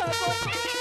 Bravo.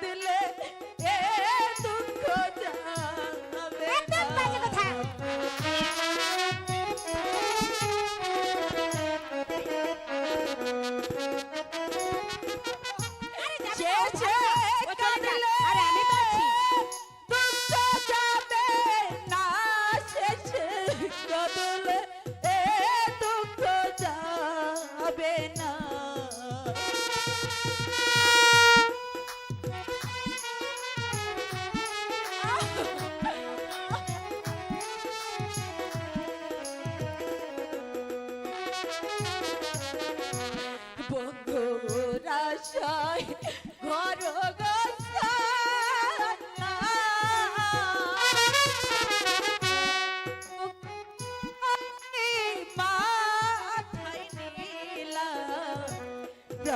tele.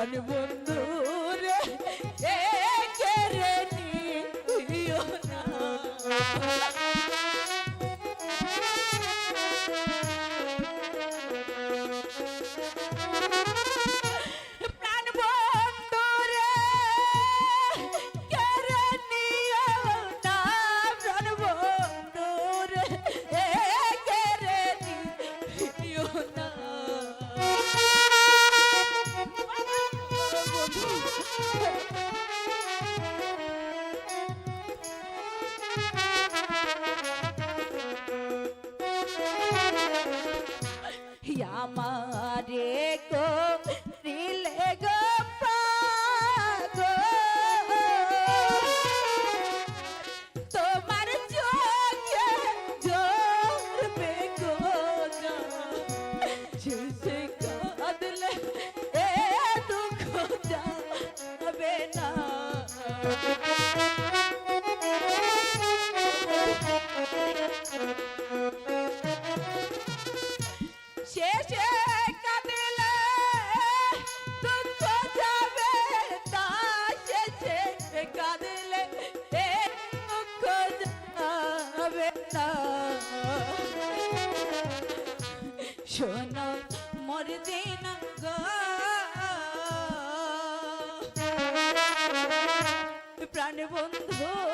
প্রাণ বন্ধু রে কেড়ে নিও না। শ্যামারে গো মোর দিনঙ্গ প্রাণ বন্ধু